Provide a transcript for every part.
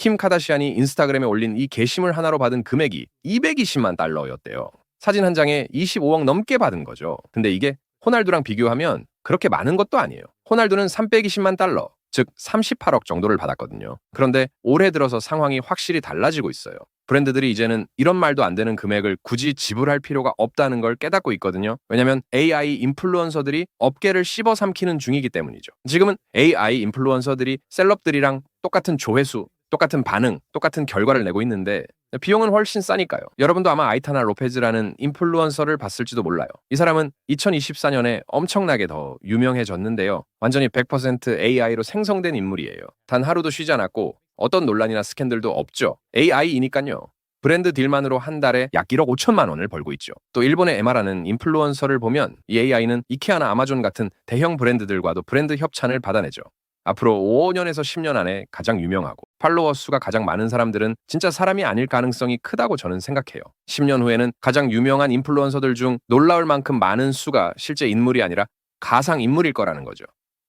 킴 카다시안이 인스타그램에 올린 이 게시물 하나로 받은 금액이 220만 달러였대요. 사진 한 장에 25억 넘게 받은 거죠. 근데 이게 호날두랑 비교하면 그렇게 많은 것도 아니에요. 호날두는 320만 달러, 즉 38억 정도를 받았거든요. 그런데 올해 들어서 상황이 확실히 달라지고 있어요. 브랜드들이 이제는 이런 말도 안 되는 금액을 굳이 지불할 필요가 없다는 걸 깨닫고 있거든요. 왜냐면 AI 인플루언서들이 업계를 씹어 삼키는 중이기 때문이죠. 지금은 AI 인플루언서들이 셀럽들이랑 똑같은 조회수, 똑같은 반응, 똑같은 결과를 내고 있는데 비용은 훨씬 싸니까요. 여러분도 아마 아이타나 로페즈라는 인플루언서를 봤을지도 몰라요. 이 사람은 2024년에 엄청나게 더 유명해졌는데요. 완전히 100% AI로 생성된 인물이에요. 단 하루도 쉬지 않았고 어떤 논란이나 스캔들도 없죠. AI이니까요. 브랜드 딜만으로 한 달에 약 1억 5천만 원을 벌고 있죠. 또 일본의 에마라는 인플루언서를 보면 이 AI는 이케아나 아마존 같은 대형 브랜드들과도 브랜드 협찬을 받아내죠. 앞으로 5년에서 10년 안에 가장 유명하고 팔로워 수가 가장 많은 사람들은 진짜 사람이 아닐 가능성이 크다고 저는 생각해요. 10년 후에는 가장 유명한 인플루언서들 중 놀라울 만큼 많은 수가 실제 인물이 아니라 가상 인물일 거라는 거죠.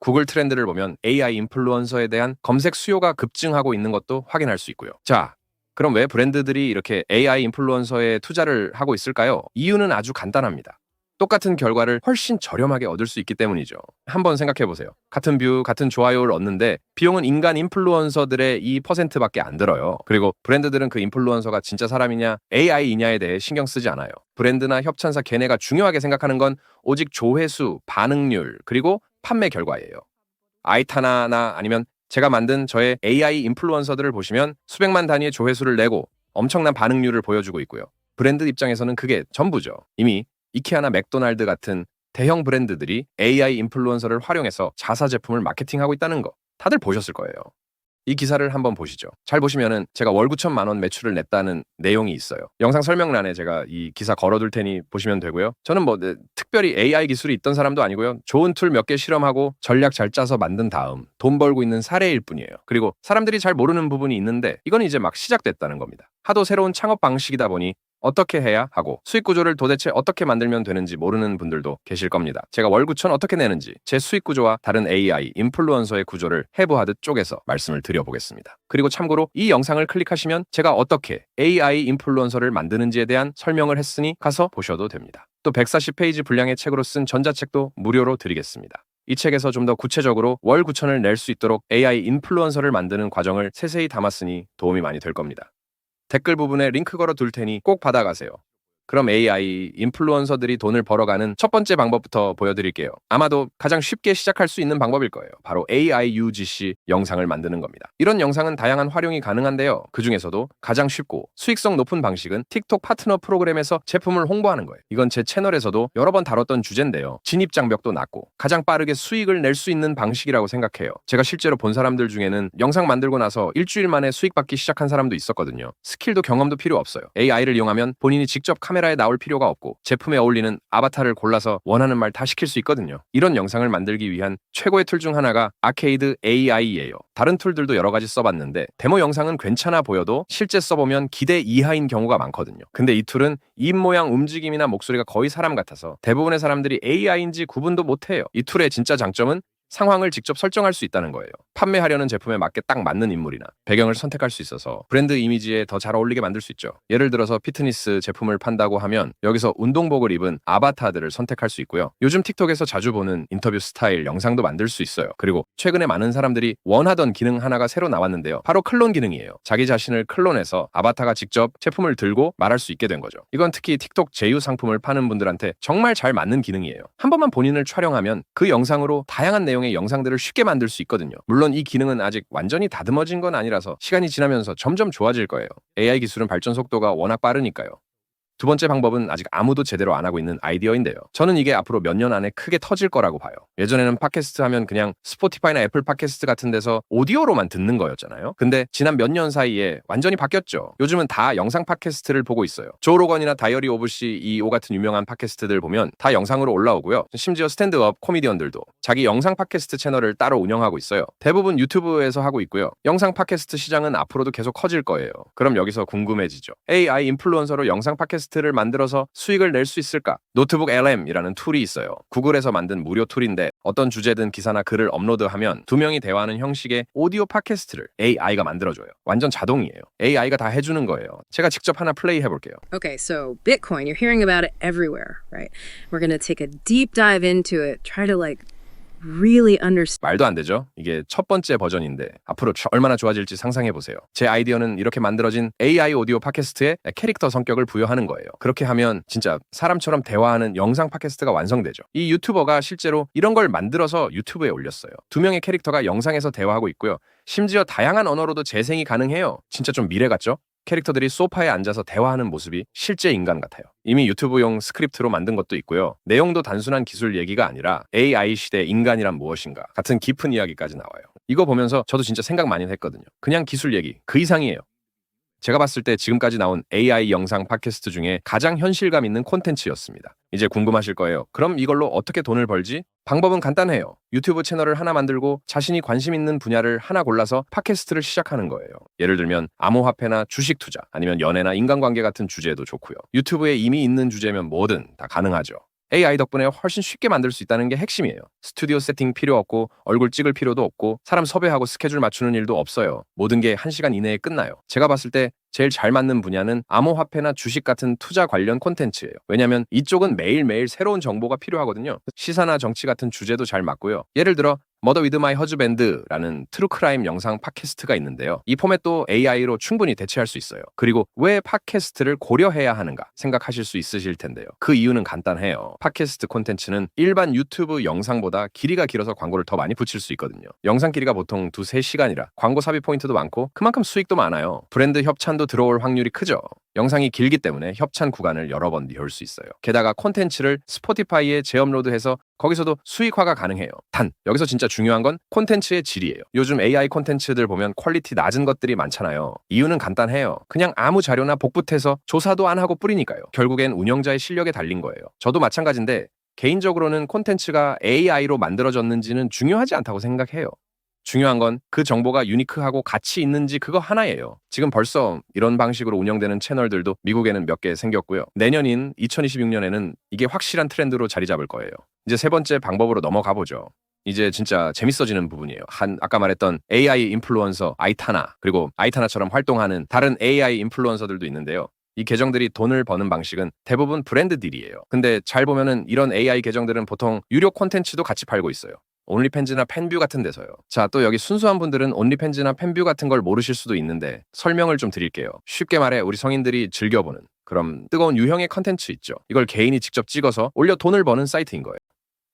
구글 트렌드를 보면 AI 인플루언서에 대한 검색 수요가 급증하고 있는 것도 확인할 수 있고요. 자, 그럼 왜 브랜드들이 이렇게 AI 인플루언서에 투자를 하고 있을까요? 이유는 아주 간단합니다. 똑같은 결과를 훨씬 저렴하게 얻을 수 있기 때문이죠. 한번 생각해 보세요. 같은 뷰, 같은 좋아요를 얻는데 비용은 인간 인플루언서들의 2%밖에 안 들어요. 그리고 브랜드들은 그 인플루언서가 진짜 사람이냐, AI이냐에 대해 신경 쓰지 않아요. 브랜드나 협찬사 걔네가 중요하게 생각하는 건 오직 조회수, 반응률, 그리고 판매 결과예요. 아이타나나 아니면 제가 만든 저의 AI 인플루언서들을 보시면 수백만 단위의 조회수를 내고 엄청난 반응률을 보여주고 있고요. 브랜드 입장에서는 그게 전부죠. 이미 이케아나 맥도날드 같은 대형 브랜드들이 AI 인플루언서를 활용해서 자사 제품을 마케팅하고 있다는 거 다들 보셨을 거예요. 이 기사를 한번 보시죠. 잘 보시면은 제가 월 9천만 원 매출을 냈다는 내용이 있어요. 영상 설명란에 제가 이 기사 걸어둘 테니 보시면 되고요. 저는 뭐 네, 특별히 AI 기술이 있던 사람도 아니고요. 좋은 툴 몇 개 실험하고 전략 잘 짜서 만든 다음 돈 벌고 있는 사례일 뿐이에요. 그리고 사람들이 잘 모르는 부분이 있는데 이건 이제 막 시작됐다는 겁니다. 하도 새로운 창업 방식이다 보니 어떻게 해야 하고 수익 구조를 도대체 어떻게 만들면 되는지 모르는 분들도 계실 겁니다. 제가 월 9천 어떻게 내는지 제 수익 구조와 다른 AI 인플루언서의 구조를 해부하듯 쪼개서 말씀을 드려보겠습니다. 그리고 참고로 이 영상을 클릭하시면 제가 어떻게 AI 인플루언서를 만드는지에 대한 설명을 했으니 가서 보셔도 됩니다. 또 140페이지 분량의 책으로 쓴 전자책도 무료로 드리겠습니다. 이 책에서 좀 더 구체적으로 월 9천을 낼 수 있도록 AI 인플루언서를 만드는 과정을 세세히 담았으니 도움이 많이 될 겁니다. 댓글 부분에 링크 걸어 둘 테니 꼭 받아가세요. 그럼 AI 인플루언서들이 돈을 벌어가는 첫 번째 방법부터 보여드릴게요. 아마도 가장 쉽게 시작할 수 있는 방법일 거예요. 바로 AI UGC 영상을 만드는 겁니다. 이런 영상은 다양한 활용이 가능한데요. 그 중에서도 가장 쉽고 수익성 높은 방식은 틱톡 파트너 프로그램에서 제품을 홍보하는 거예요. 이건 제 채널에서도 여러 번 다뤘던 주제인데요. 진입 장벽도 낮고 가장 빠르게 수익을 낼 수 있는 방식이라고 생각해요. 제가 실제로 본 사람들 중에는 영상 만들고 나서 일주일 만에 수익 받기 시작한 사람도 있었거든요. 스킬도 경험도 필요 없어요. AI를 이용하면 본인이 직접 카메라 에 나올 필요가 없고 제품에 어울리는 아바타를 골라서 원하는 말 다 시킬 수 있거든요. 이런 영상을 만들기 위한 최고의 툴 중 하나가 아케이드 AI예요. 다른 툴들도 여러 가지 써봤는데 데모 영상은 괜찮아 보여도 실제 써보면 기대 이하인 경우가 많거든요. 근데 이 툴은 입 모양 움직임이나 목소리가 거의 사람 같아서 대부분의 사람들이 AI인지 구분도 못해요. 이 툴의 진짜 장점은 상황을 직접 설정할 수 있다는 거예요. 판매하려는 제품에 맞게 딱 맞는 인물이나 배경을 선택할 수 있어서 브랜드 이미지에 더 잘 어울리게 만들 수 있죠. 예를 들어서 피트니스 제품을 판다고 하면 여기서 운동복을 입은 아바타들을 선택할 수 있고요. 요즘 틱톡에서 자주 보는 인터뷰 스타일 영상도 만들 수 있어요. 그리고 최근에 많은 사람들이 원하던 기능 하나가 새로 나왔는데요. 바로 클론 기능이에요. 자기 자신을 클론해서 아바타가 직접 제품을 들고 말할 수 있게 된 거죠. 이건 특히 틱톡 제휴 상품을 파는 분들한테 정말 잘 맞는 기능이에요. 한 번만 본인을 촬영하면 그 영상으로 다양한 내용 의 영상들을 쉽게 만들 수 있거든요. 물론 이 기능은 아직 완전히 다듬어진 건 아니라서 시간이 지나면서 점점 좋아질 거예요. AI 기술은 발전 속도가 워낙 빠르니까요. 두 번째 방법은 아직 아무도 제대로 안 하고 있는 아이디어인데요. 저는 이게 앞으로 몇 년 안에 크게 터질 거라고 봐요. 예전에는 팟캐스트 하면 그냥 스포티파이나 애플 팟캐스트 같은 데서 오디오로만 듣는 거였잖아요. 근데 지난 몇 년 사이에 완전히 바뀌었죠. 요즘은 다 영상 팟캐스트를 보고 있어요. 조 로건이나 다이어리 오브 CEO 같은 유명한 팟캐스트들 보면 다 영상으로 올라오고요. 심지어 스탠드업 코미디언들도 자기 영상 팟캐스트 채널을 따로 운영하고 있어요. 대부분 유튜브에서 하고 있고요. 영상 팟캐스트 시장은 앞으로도 계속 커질 거예요. 그럼 여기서 궁금해지죠. AI 인플루언서로 영상 팟캐스트 팟캐스트를 만들어서 수익을 낼 수 있을까? 노트북 LM이라는 툴이 있어요. 구글에서 만든 무료 툴인데 어떤 주제든 기사나 글을 업로드하면 두 명이 대화하는 형식의 오디오 팟캐스트를 AI가 만들어줘요. 완전 자동이에요. AI가 다 해주는 거예요. 제가 직접 하나 플레이 해볼게요. Okay, so Bitcoin, you're hearing about it everywhere, right? We're to take a deep dive into it, try to like really understand. 말도 안 되죠? 이게 첫 번째 버전인데 앞으로 저- 얼마나 좋아질지 상상해 보세요. 제 아이디어는 이렇게 만들어진 AI 오디오 팟캐스트에 캐릭터 성격을 부여하는 거예요. 그렇게 하면 진짜 사람처럼 대화하는 영상 팟캐스트가 완성되죠. 이 유튜버가 실제로 이런 걸 만들어서 유튜브에 올렸어요. 두 명의 캐릭터가 영상에서 대화하고 있고요. 심지어 다양한 언어로도 재생이 가능해요. 진짜 좀 미래 같죠? 캐릭터들이 소파에 앉아서 대화하는 모습이 실제 인간 같아요. 이미 유튜브용 스크립트로 만든 것도 있고요. 내용도 단순한 기술 얘기가 아니라 AI 시대 인간이란 무엇인가 같은 깊은 이야기까지 나와요. 이거 보면서 저도 진짜 생각 많이 했거든요. 그냥 기술 얘기 그 이상이에요. 제가 봤을 때 지금까지 나온 AI 영상 팟캐스트 중에 가장 현실감 있는 콘텐츠였습니다. 이제 궁금하실 거예요. 그럼 이걸로 어떻게 돈을 벌지? 방법은 간단해요. 유튜브 채널을 하나 만들고 자신이 관심 있는 분야를 하나 골라서 팟캐스트를 시작하는 거예요. 예를 들면 암호화폐나 주식 투자, 아니면 연애나 인간관계 같은 주제도 좋고요. 유튜브에 이미 있는 주제면 뭐든 다 가능하죠. AI 덕분에 훨씬 쉽게 만들 수 있다는 게 핵심이에요. 스튜디오 세팅 필요 없고 얼굴 찍을 필요도 없고 사람 섭외하고 스케줄 맞추는 일도 없어요. 모든 게 1시간 이내에 끝나요. 제가 봤을 때 제일 잘 맞는 분야는 암호화폐나 주식 같은 투자 관련 콘텐츠예요. 왜냐면 이쪽은 매일매일 새로운 정보가 필요하거든요. 시사나 정치 같은 주제도 잘 맞고요. 예를 들어 머더 위드 마이 허즈밴드라는 트루크라임 영상 팟캐스트가 있는데요. 이 포맷도 AI로 충분히 대체할 수 있어요. 그리고 왜 팟캐스트를 고려해야 하는가 생각하실 수 있으실 텐데요. 그 이유는 간단해요. 팟캐스트 콘텐츠는 일반 유튜브 영상보다 길이가 길어서 광고를 더 많이 붙일 수 있거든요. 영상 길이가 보통 두세 시간이라 광고 삽입 포인트도 많고 그만큼 수익도 많아요. 브랜드 협찬도 들어올 확률이 크죠. 영상이 길기 때문에 협찬 구간을 여러 번 이을 수 있어요. 게다가 콘텐츠를 스포티파이에 재업로드해서 거기서도 수익화가 가능해요. 단 여기서 진짜 중요한 건 콘텐츠의 질이에요. 요즘 AI 콘텐츠들 보면 퀄리티 낮은 것들이 많잖아요. 이유는 간단해요. 그냥 아무 자료나 복붙해서 조사도 안 하고 뿌리니까요. 결국엔 운영자의 실력에 달린 거예요. 저도 마찬가지인데 개인적으로는 콘텐츠가 AI로 만들어졌는지는 중요하지 않다고 생각해요. 중요한 건 그 정보가 유니크하고 가치 있는지 그거 하나예요. 지금 벌써 이런 방식으로 운영되는 채널들도 미국에는 몇 개 생겼고요. 내년인 2026년에는 이게 확실한 트렌드로 자리 잡을 거예요. 이제 세 번째 방법으로 넘어가 보죠. 이제 진짜 재밌어지는 부분이에요. 한 아까 말했던 AI 인플루언서 아이타나 그리고 아이타나처럼 활동하는 다른 AI 인플루언서들도 있는데요. 이 계정들이 돈을 버는 방식은 대부분 브랜드 딜이에요. 근데 잘 보면은 이런 AI 계정들은 보통 유료 콘텐츠도 같이 팔고 있어요. 온리팬즈나 팬뷰 같은 데서요. 자, 또 여기 순수한 분들은 온리팬즈나 팬뷰 같은 걸 모르실 수도 있는데 설명을 좀 드릴게요. 쉽게 말해 우리 성인들이 즐겨보는 그럼 뜨거운 유형의 컨텐츠 있죠. 이걸 개인이 직접 찍어서 올려 돈을 버는 사이트인 거예요.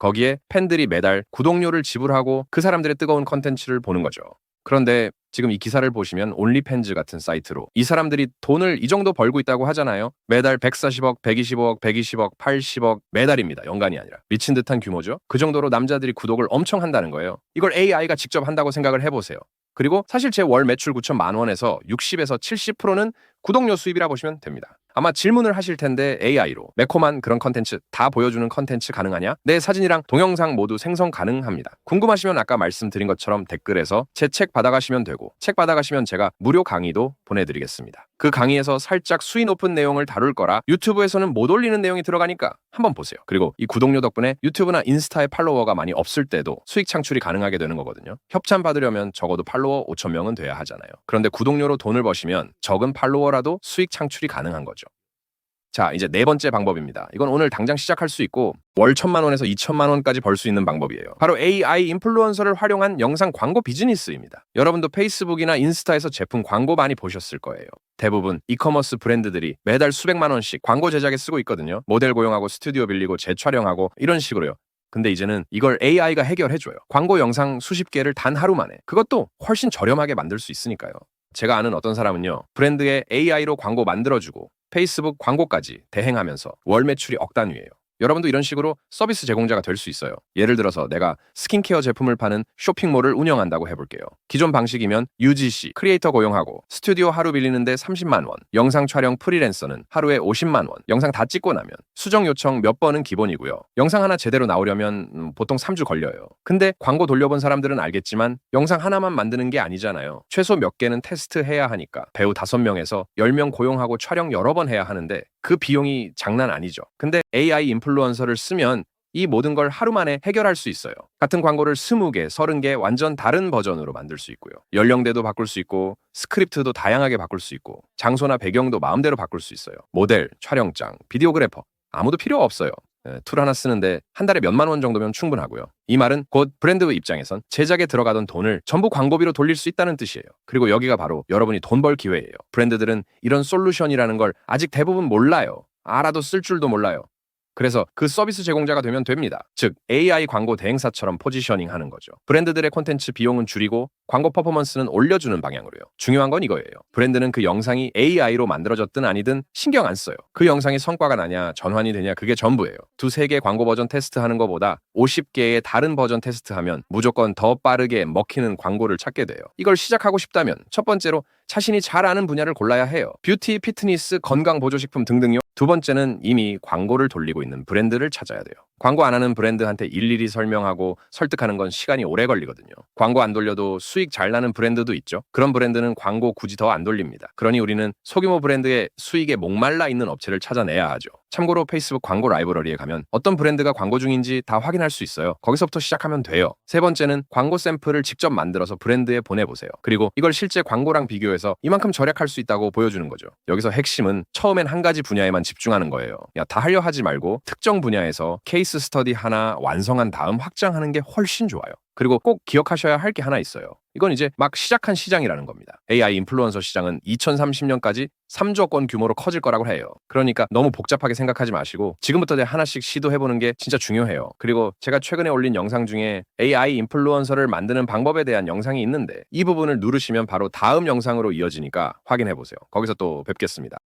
거기에 팬들이 매달 구독료를 지불하고 그 사람들의 뜨거운 컨텐츠를 보는 거죠. 그런데 지금 이 기사를 보시면 온리팬즈 같은 사이트로 이 사람들이 돈을 이 정도 벌고 있다고 하잖아요. 매달 140억, 125억, 120억, 80억 매달입니다. 연간이 아니라 미친 듯한 규모죠. 그 정도로 남자들이 구독을 엄청 한다는 거예요. 이걸 AI가 직접 한다고 생각을 해보세요. 그리고 사실 제 월 매출 9천만 원에서 60에서 70%는 구독료 수입이라 보시면 됩니다. 아마 질문을 하실 텐데 AI로 매콤한 그런 컨텐츠 다 보여주는 컨텐츠 가능하냐? 내 사진이랑 동영상 모두 생성 가능합니다. 궁금하시면 아까 말씀드린 것처럼 댓글에서 제 책 받아가시면 되고 책 받아가시면 제가 무료 강의도 보내드리겠습니다. 그 강의에서 살짝 수위 높은 내용을 다룰 거라 유튜브에서는 못 올리는 내용이 들어가니까 한번 보세요. 그리고 이 구독료 덕분에 유튜브나 인스타에 팔로워가 많이 없을 때도 수익 창출이 가능하게 되는 거거든요. 협찬 받으려면 적어도 팔로워 5천 명은 돼야 하잖아요. 그런데 구독료로 돈을 버시면 적은 팔로워라도 수익 창출이 가능한 거죠. 자, 이제 네 번째 방법입니다. 이건 오늘 당장 시작할 수 있고 월 천만 원에서 이천만 원까지 벌 수 있는 방법이에요. 바로 AI 인플루언서를 활용한 영상 광고 비즈니스입니다. 여러분도 페이스북이나 인스타에서 제품 광고 많이 보셨을 거예요. 대부분 이커머스 브랜드들이 매달 수백만 원씩 광고 제작에 쓰고 있거든요. 모델 고용하고 스튜디오 빌리고 재촬영하고 이런 식으로요. 근데 이제는 이걸 AI가 해결해줘요. 광고 영상 수십 개를 단 하루 만에. 그것도 훨씬 저렴하게 만들 수 있으니까요. 제가 아는 어떤 사람은요. 브랜드에 AI로 광고 만들어주고 페이스북 광고까지 대행하면서 월 매출이 억 단위예요. 여러분도 이런 식으로 서비스 제공자가 될 수 있어요. 예를 들어서 내가 스킨케어 제품을 파는 쇼핑몰을 운영한다고 해볼게요. 기존 방식이면 UGC, 크리에이터 고용하고 스튜디오 하루 빌리는데 30만 원, 영상 촬영 프리랜서는 하루에 50만 원, 영상 다 찍고 나면 수정 요청 몇 번은 기본이고요. 영상 하나 제대로 나오려면 음, 보통 3주 걸려요. 근데 광고 돌려본 사람들은 알겠지만 영상 하나만 만드는 게 아니잖아요. 최소 몇 개는 테스트해야 하니까 배우 5명에서 10명 고용하고 촬영 여러 번 해야 하는데 그 비용이 장난 아니죠. 근데 AI 인플루언서를 쓰면 이 모든 걸 하루 만에 해결할 수 있어요. 같은 광고를 20개, 30개 완전 다른 버전으로 만들 수 있고요. 연령대도 바꿀 수 있고 스크립트도 다양하게 바꿀 수 있고 장소나 배경도 마음대로 바꿀 수 있어요. 모델, 촬영장, 비디오그래퍼 아무도 필요 없어요. 예, 툴 하나 쓰는데 한 달에 몇만 원 정도면 충분하고요. 이 말은 곧 브랜드 입장에선 제작에 들어가던 돈을 전부 광고비로 돌릴 수 있다는 뜻이에요. 그리고 여기가 바로 여러분이 돈 벌 기회예요. 브랜드들은 이런 솔루션이라는 걸 아직 대부분 몰라요. 알아도 쓸 줄도 몰라요. 그래서 그 서비스 제공자가 되면 됩니다. 즉 AI 광고 대행사처럼 포지셔닝 하는 거죠. 브랜드들의 콘텐츠 비용은 줄이고 광고 퍼포먼스는 올려주는 방향으로요. 중요한 건 이거예요. 브랜드는 그 영상이 AI로 만들어졌든 아니든 신경 안 써요. 그 영상이 성과가 나냐, 전환이 되냐 그게 전부예요. 두세 개 광고 버전 테스트하는 것보다 50개의 다른 버전 테스트하면 무조건 더 빠르게 먹히는 광고를 찾게 돼요. 이걸 시작하고 싶다면 첫 번째로 자신이 잘 아는 분야를 골라야 해요. 뷰티, 피트니스, 건강 보조식품 등등요. 두 번째는 이미 광고를 돌리고 있는 브랜드를 찾아야 돼요. 광고 안 하는 브랜드한테 일일이 설명하고 설득하는 건 시간이 오래 걸리거든요. 광고 안 돌려도 수익 잘 나는 브랜드도 있죠. 그런 브랜드는 광고 굳이 더 안 돌립니다. 그러니 우리는 소규모 브랜드의 수익에 목말라 있는 업체를 찾아내야 하죠. 참고로 페이스북 광고 라이브러리에 가면 어떤 브랜드가 광고 중인지 다 확인할 수 있어요. 거기서부터 시작하면 돼요. 세 번째는 광고 샘플을 직접 만들어서 브랜드에 보내보세요. 그리고 이걸 실제 광고랑 비교해서 이만큼 절약할 수 있다고 보여주는 거죠. 여기서 핵심은 처음엔 한 가지 분야에만 집중하는 거예요. 야, 다 하려 하지 말고 특정 분야에서 케이스 스터디 하나 완성한 다음 확장하는 게 훨씬 좋아요. 그리고 꼭 기억하셔야 할 게 하나 있어요. 이건 이제 막 시작한 시장이라는 겁니다. AI 인플루언서 시장은 2030년까지 3조 건 규모로 커질 거라고 해요. 그러니까 너무 복잡하게 생각하지 마시고 지금부터 하나씩 시도해보는 게 진짜 중요해요. 그리고 제가 최근에 올린 영상 중에 AI 인플루언서를 만드는 방법에 대한 영상이 있는데 이 부분을 누르시면 바로 다음 영상으로 이어지니까 확인해보세요. 거기서 또 뵙겠습니다.